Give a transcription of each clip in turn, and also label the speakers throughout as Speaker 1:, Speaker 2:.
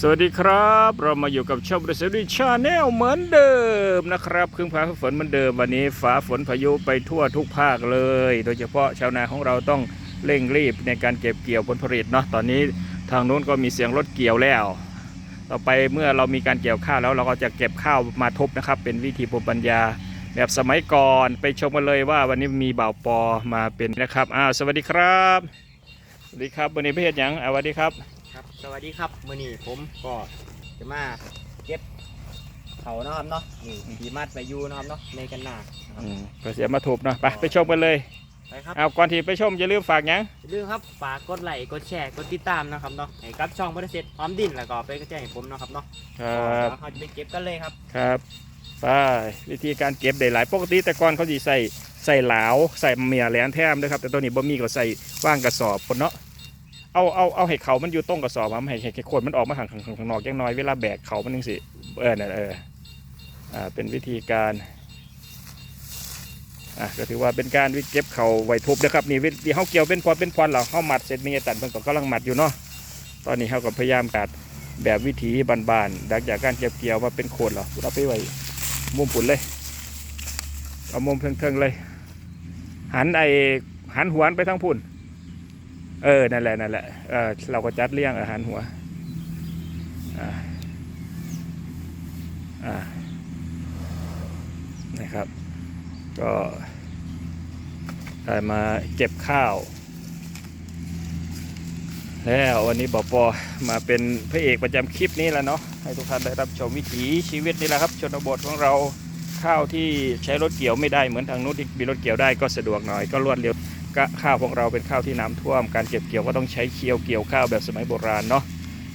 Speaker 1: สวัสดีครับ เรามาอยู่กับช่องบริษัทดิชาแนลเหมือนเดิมนะครับครึ่งฟ้าฝนเหมือนเดิมวันนี้ฟ้าฝนพายุไปทั่วทุกภาคเลย โดยเฉพาะชาวนาของเราต้องเร่งรีบในการเก็บเกี่ยวผลผลิตเนาะตอนนี้ทางนู้นก็มีเสียงรถเกี่ยวแล้ว ต่อไปเมื่อเรามีการเกี่ยวข้าวแล้วเราก็จะเก็บข้าวมาทบนะครับ เป็นวิธีภูมิปัญญา แบบสมัยก่อนไปชมกันเลยว่าวันนี้มีบ่าวปอมาเป็นนะครับอ้าวสวัสดีครับสวัสดีครับวันนี้เฮ็ดหยังอ่าสวัสดีครับ
Speaker 2: ครับสวัสดีครับมื้อนี้ผมก็จะมาเก็บเขาเนาะครับเนาะนี่ทีมัดไปอยูเนาะครับเนาะในกันหนานะครับ
Speaker 1: อืมก็เสียมาถูกเนาะไปไปชมกันเลย
Speaker 2: ไปครับ
Speaker 1: เอาก่อนที่ไปชมอย่าลืมฝากหยัง
Speaker 2: อย่าลืมครับฝากกดไลค์กดแชร์กดติดตามนะครับเนาะให้กับช่องบริษัทออมดินแล้วก็ไปกระจายให้ผมเนาะครับเนาะ
Speaker 1: ครับ
Speaker 2: เดี๋ยวเราจะไปเก็บกันเลยครับ
Speaker 1: ครับไปวิธีการเก็บได้หลายปกติแต่ก่อนเขาสิใส่ใส่หลาวใส่เมียแหลนแทมนะครับแต่ตัวนี้บ่มีก็ใส่ว่างกระสอบคนเนาะ เอาเอาเอาให้เขามันอยู่ตรงกระสอบมันให้ให้ให้ขวดมันออกมาข้างข้างข้างนอกยังน้อยเวลาแบกเขามันนึงสิเออนั่นเอออ่าเป็นวิธีการอะก็ถือว่าเป็นการวิเก็บเขาไว้ทุบนะครับนี่วิธีเขาเกี่ยวเป็นพอเป็นพรเราเขามัดเสร็จมีตันเพิ่นก็กำลังมัดอยู่เนาะตอนนี้เขาก็พยายามกัดแบบวิถีบานๆดักจากการเก็บเกี่ยวมาเป็นโคนเหรอเอาไปไว้มุมปุ่นเลยเอามุมเทิงๆเลย หันไอหันหัวไปทางพุ่น เออ นั่นแหละ นั่นแหละ เออเราก็จัดเลี้ยงอาหารหัว อ่า อ่า นะครับ ก็ได้มาเก็บข้าว แล้ววันนี้บอปอมาเป็นพระเอกประจำคลิปนี้แล้วเนาะ ให้ทุกท่านได้รับชมวิถีชีวิตนี่แหละครับ ชนบทของเรา ข้าวที่ใช้รถเกี่ยวไม่ได้เหมือนทางนู้นที่มีรถเกี่ยวได้ก็สะดวกหน่อยก็รวดเร็ว ข้าวของเราเป็นข้าวที่น้ำท่วม การเก็บเกี่ยวก็ต้องใช้เคียวเกี่ยวข้าวแบบสมัยโบราณเนาะ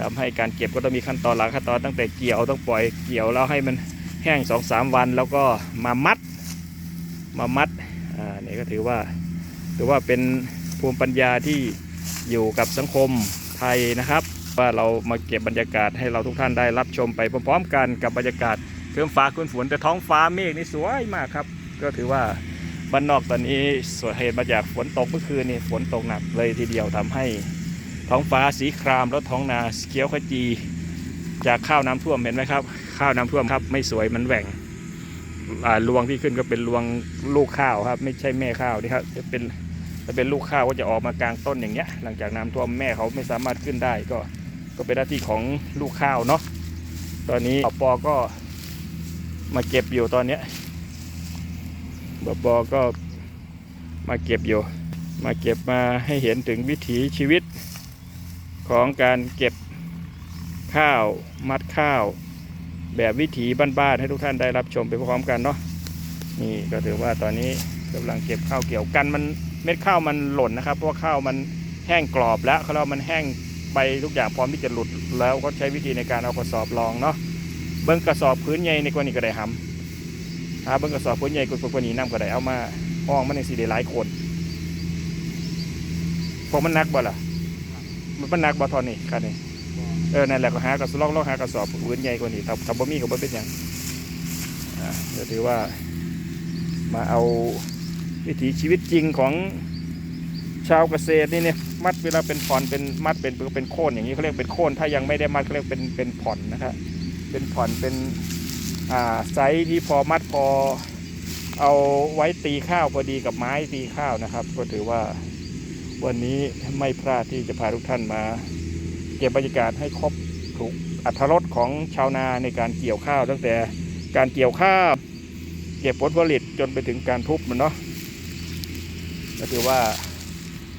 Speaker 1: ทำให้การเก็บก็ต้องมีขั้นตอนหลายขั้นตอนตั้งแต่เกี่ยวต้องปล่อยเกี่ยวแล้วให้มันแห้งสองสามวันแล้วก็มามัดมามัดอ่านี่ก็ถือว่าถือว่าเป็นภูมิปัญญาที่อยู่กับสังคมไทยนะครับ ว่าเรามาเก็บบรรยากาศให้เราทุกท่านได้รับชมไปพร้อมๆกันกับบรรยากาศเครื่องฟ้าคุณฝนแต่ท้องฟ้าเมฆนี่สวยมากครับ ก็ถือว่า บ้านนอกตอนนี้สวยเหตุมาจากฝนตกเมื่อคืนนี่ฝนตกหนักเลยทีเดียวทำให้ท้องฟ้าสีครามแล้วท้องนาเขียวขจี จากข้าวน้ำท่วมเห็นไหมครับ ข้าวน้ำท่วมครับ ไม่สวยมันแหว่งรวงที่ขึ้นก็เป็นรวงลูกข้าวครับ ไม่ใช่แม่ข้าวนี่ครับจะเป็นถ้าเป็นลูกข้าวก็จะออกมากลางต้นอย่างเงี้ย หลังจากน้ำท่วมแม่เขาไม่สามารถขึ้นได้ก็ ก็เป็นหน้าที่ของลูกข้าวเนาะตอนนี้ปอก็มาเก็บอยู่ตอนเนี้ย บปอก็มาเก็บอยู่ มาเก็บมาให้เห็นถึงวิถีชีวิตของการเก็บข้าวมัดข้าว แบบวิถีบ้านๆให้ทุกท่านได้รับชมไปพร้อมกันเนาะนี่ก็ถือว่าตอนนี้กำลังเก็บข้าวเกี่ยวกันมันเม็ดข้าวมันหล่นนะครับเพราะว่าข้าวมันแห้งกรอบแล้วเขาเรียกว่ามันแห้งไปทุกอย่างพร้อมที่จะหลุดแล้วก็ใช้วิธีในการเอากระสอบรองเนาะเบิ้งกระสอบพื้นใหญ่ในกว่านี้ก็ได้หำ หาเบิ้งกระสอบพื้นใหญ่กว่านี้น้ำก็ได้เอามาห้องมันในสีได้หลายคนพวกมันนักบ่ล่ะมันมันนักบ่ทอนนี่ค่ะนี่เออนั่นแหละก็หากระสอบลองลองหากระสอบพื้นใหญ่กว่านี้ถ้าถ้าบ่มีก็บ่เป็นหยังอ่าเดี๋ยวถือว่ามาเอาวิถีชีวิตจริงของชาวเกษตรนี่เนี่ยมัดเวลาเป็นผ่อนเป็นมัดเป็นเป็นโค่นอย่างนี้เขาเรียกเป็นโค่นถ้ายังไม่ได้มัดเขาเรียกเป็นเป็นผ่อนนะครับเป็นผ่อนเป็น ไซส์ที่พอมัดพอเอาไว้ตีข้าวพอดีกับไม้ตีข้าวนะครับ ก็ถือว่าวันนี้ไม่พลาดที่จะพาทุกท่านมา เก็บบรรยากาศให้ครบถูกอัธรสของชาวนาในการเกี่ยวข้าว ตั้งแต่การเกี่ยวข้าว เก็บผลผลิตจนไปถึงการทุบมันเนาะก็ถือว่า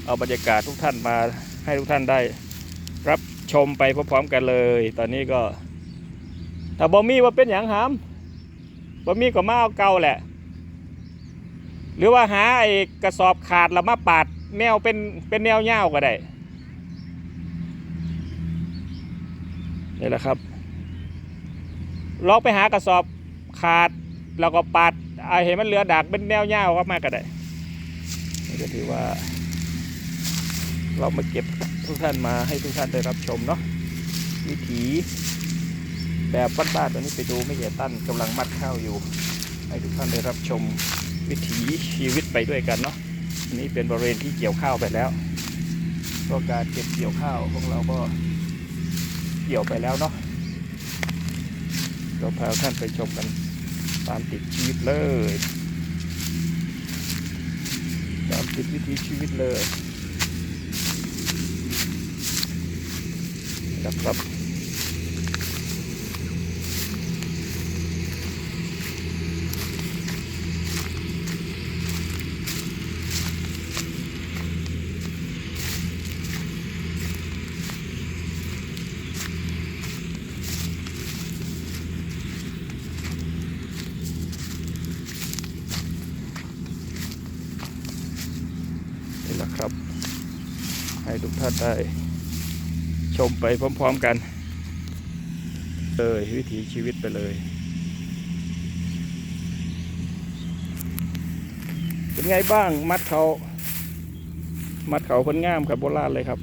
Speaker 1: เอาบรรยากาศทุกท่านมาให้ทุกท่านได้ รับชมไปพร้อมๆกันเลย ตอนนี้ก็ ถ้าบอมี่ว่าเป็นอย่างหามบอมี่ก็มาเอาเก่าแหละ หรือว่าหาไอ้กระสอบขาดแล้วมาปาดแนวเป็นเป็นแนวเง่าวก็ได้นี่แหละครับลองไปหากระสอบขาดเราก็ปาดไอ่าเห็นมันเหลือดักเป็นแนวยาวก็มาก็ได้นี่ก็ถือว่า เรามาเก็บทุกท่านมาให้ทุกท่านได้รับชมเนาะวิถี แบบบ้านๆตอนนี้ไปดูไม่ใหญ่ตั้นกำลังมัดข้าวอยู่ ให้ทุกท่านได้รับชมวิถีชีวิตไปด้วยกันเนาะอันนี้เป็นบริเวณที่เกี่ยวข้าวไปแล้วก็การเก็บเกี่ยวข้าวของเราก็เกี่ยวไปแล้วเนาะเราพาท่านไปชมกันตามติดชีวิตเลยตามติดวิถีชีวิตเลยนะครับ นี่แหละครับ ให้ ท่านได้ชมไปพร้อมๆกัน เลยวิถีชีวิตไปเลย เป็นไงบ้างมัดเขา มัดเขาคนงามครับโบราณเลยครับ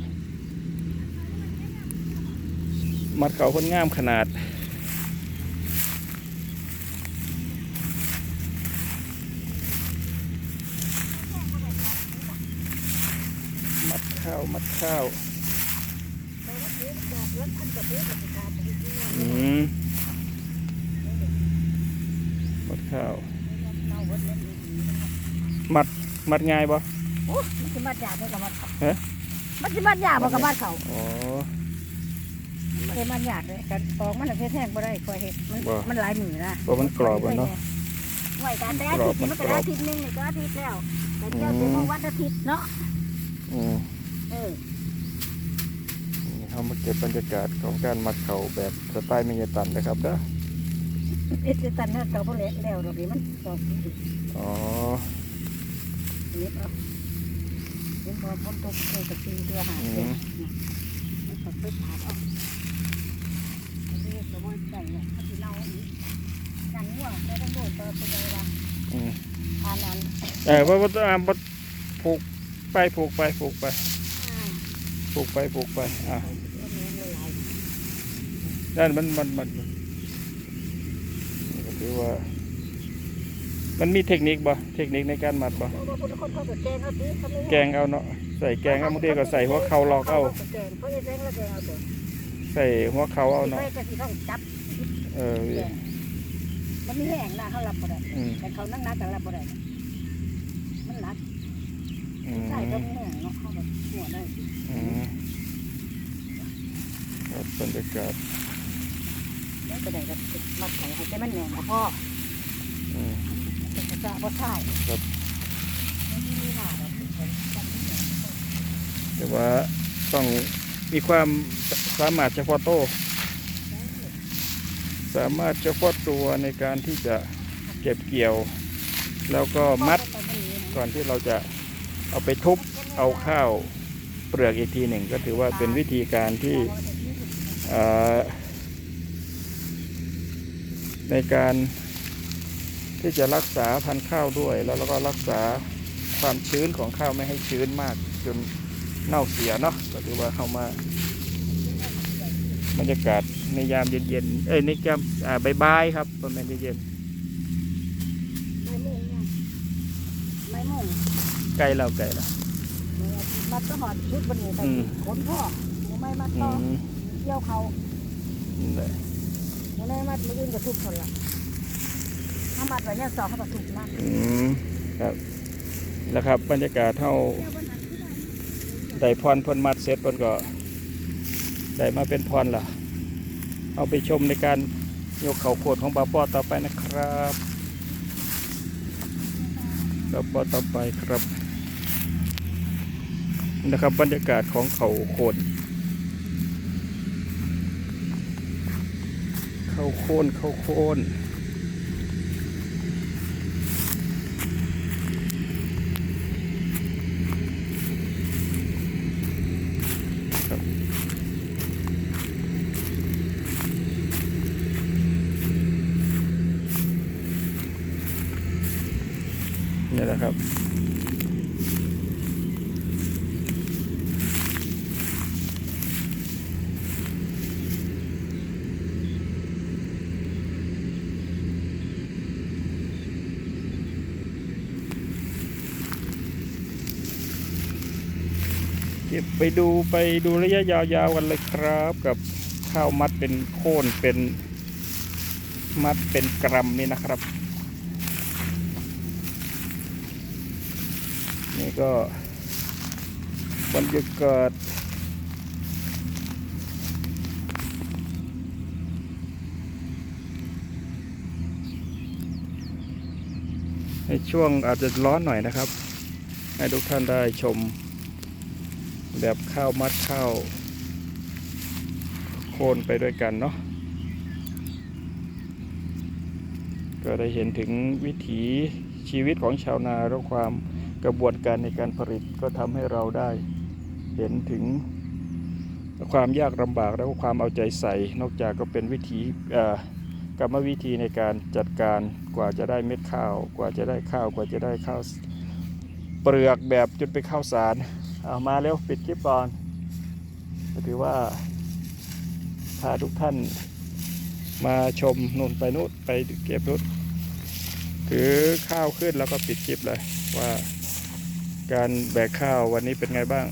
Speaker 1: มัดเขาคนงามขนาด มัด ข้าวมัดข้าวอืมมัดข้าว มัดมัดง่ายปะ
Speaker 3: โอ้มันสิมัดยาบ่กับมัดเขา
Speaker 1: ฮะ
Speaker 3: มันสิมัดยาบ่กับมัดเขา
Speaker 1: อ๋อ
Speaker 3: บ่ได้มัดยากเลยกันออกมันน่ะแท้ๆบ่ได้คอยเฮ็ดมัน
Speaker 1: บ่
Speaker 3: มันหลายมือนะ
Speaker 1: เพราะมันกรอบอะเนาะ
Speaker 3: ไว้การแต่อาทิตย์นี้มันก็ได้อาทิตย์หนึงนี่ก็อาทิตย์แล้วแต่เจ้าสิมาวันอาทิตย์เนาะ
Speaker 1: อืม
Speaker 3: เออ
Speaker 1: นี่ เขามาเก็บบรรยากาศของการมัดเข่าแบบสไตล์เมยตันนะครับเด้อ
Speaker 3: เอ็ดจะตันเนาะเจ้าบ่แล้วแล้วดอกนี้มันตอกนี่
Speaker 1: อ๋อ
Speaker 3: เฮ็ดเอาเห็นบ่ฝนตกเลยก็ตีเรือหา
Speaker 1: อื
Speaker 3: เด้
Speaker 1: ม
Speaker 3: มันก็ไปถาดเอาอันนี้ก็บ่ได้เนี่ยถ้าสิเล่าอีกกันงัวแต่ต้องโดดต่อไปเลยว่า
Speaker 1: อืม
Speaker 3: ทานั้น
Speaker 1: เออว่าว่าอ่าบ่ผูกไปผูกไปผูกไปผูกไปผูกไปอะ
Speaker 3: เอาเนื้อหลาย
Speaker 1: นั่นมันมันมันมันนี่ก็ถือว่า มันมีเทคนิคบ่เทคนิคในการมัดบ่
Speaker 3: เพราะว่าคนคนเขาก็แกงเอาสิเขาไม่
Speaker 1: แกงเอาเนาะใส่แกงเอาบางทีก็ใส่หัวเข่าหลอกเอา
Speaker 3: แกงเพราะไอ้แกงแล้วแกงเอาตัว
Speaker 1: ใส่หัวเข่าเอาเนาะ
Speaker 3: ไม่ก็สิต้องจับ
Speaker 1: เออ
Speaker 3: แกงมันมีแห้งนะเขารับบ่ได้
Speaker 1: อืม
Speaker 3: แต่เขานั่งนักกันรับบ่ได้มันหนัก
Speaker 1: อืม
Speaker 3: ใช่ก็มีแห้งเนาะเขาแบบหัวได้สิ
Speaker 1: อืมค
Speaker 3: แล้วก็ได้ก็มัดไข่ให้ใจมันแน่นนะพ่อ
Speaker 1: อืม
Speaker 3: จะจะจะบ่ใช่
Speaker 1: ครับ
Speaker 3: ไม่มีหน้าดอกจับที่แน่น
Speaker 1: แต่ว่าต้องมีความสามารถเฉพาะโตวสามารถเฉพาะตัวในการที่จะเก็บเกี่ยว แล้วก็มัดก่อนที่เราจะเอาไปทุบเอาข้าวเปลือกอีกทีหนึ่ง ก็ถือว่าเป็นวิธีการที่เอ่อ ในการที่จะรักษาพันธุ์ข้าวด้วย แล้วเราก็รักษาความชื้นของข้าวไม่ให้ชื้นมากจนเน่าเสียเนาะก็ถือว่าเข้ามาบรรยากาศในยามเย็นๆเอ้ยในยามอ่าบ่ายๆครับประมาณเย็น
Speaker 3: ไม่มุ่งเนี่ยไม่มุ่ง
Speaker 1: ๆใกล้เราใกล้เรา
Speaker 3: มัดก็หอดชุดบนนี้ไป
Speaker 1: อืม
Speaker 3: ขนพ่อหมูไม่มัด
Speaker 1: อื
Speaker 3: ต่อ
Speaker 1: ม
Speaker 3: เกี่ยวเขา
Speaker 1: นั่นแมู
Speaker 3: ไม่มัดมืออื่นก็ทุกคนละถ้ามัดไว้เนี่ยสองเขาก็ทุกนะ
Speaker 1: อืมครับแล้วครับบรรยากาศเท่าได้พรเพนมัดเสร็จเพนก็ได้มาเป็นพรล่ะ เอาไปชมในการยกเขาโคดของบาปอต่อไปนะครับบาปอต่อไปครับนะครับบรรยากาศของเขาโคน เขาโคนเขาโคนนี่แหละครับ ก็บไปดูไปดูระยะยาวๆกันเลยครับ กับข้าวมัดเป็นโค่นเป็นมัดเป็นกรัมนี่นะครับ นี่ก็บรรยากาศในช่วงอาจจะร้อนหน่อยนะครับ ให้ทุกท่านได้ชม แบบข้าวมัดข้าวโคนไปด้วยกันเนาะก็ได้เห็นถึงวิถีชีวิตของชาวนาและความกระบวนการในการผลิตก็ทำให้เราได้เห็นถึงความยากลำบากและความเอาใจใส่ นอกจากก็เป็นวิถีกรรมวิธีในการจัดการกว่าจะได้เม็ดข้าว กว่าจะได้ข้าวกว่าจะได้ข้าวเปลือกแบบจนเป็นข้าวสาร เอามาเร็วปิดคลิปก่อนก็ถือว่าพาทุกท่านมาชมนู่นไปนู่นไปเก็บนู่นถือข้าวขึ้นแล้วก็ปิดคลิปเลยว่าการแบกข้าววันนี้เป็นไงบ้าง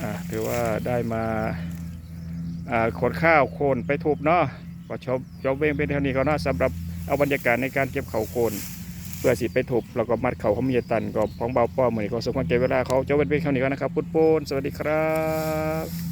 Speaker 1: อ่าถือว่าได้มาอ่าขนข้าวโคนไปทุบเนาะก็ชมจบเวงเป็นเท่านี้ก็เนาสำหรับเอาบรรยากาศในการเก็บเขาโคน เพื่อสิไปถูกแล้วก็มัดเขาเขามีตันก็ของเบาป้อเหมือนก็สมควรแก่เวลาเขาเจ้าเว้นเว้นเท่านี้ก็นะครับ ปุ๊บปูนสวัสดีครับ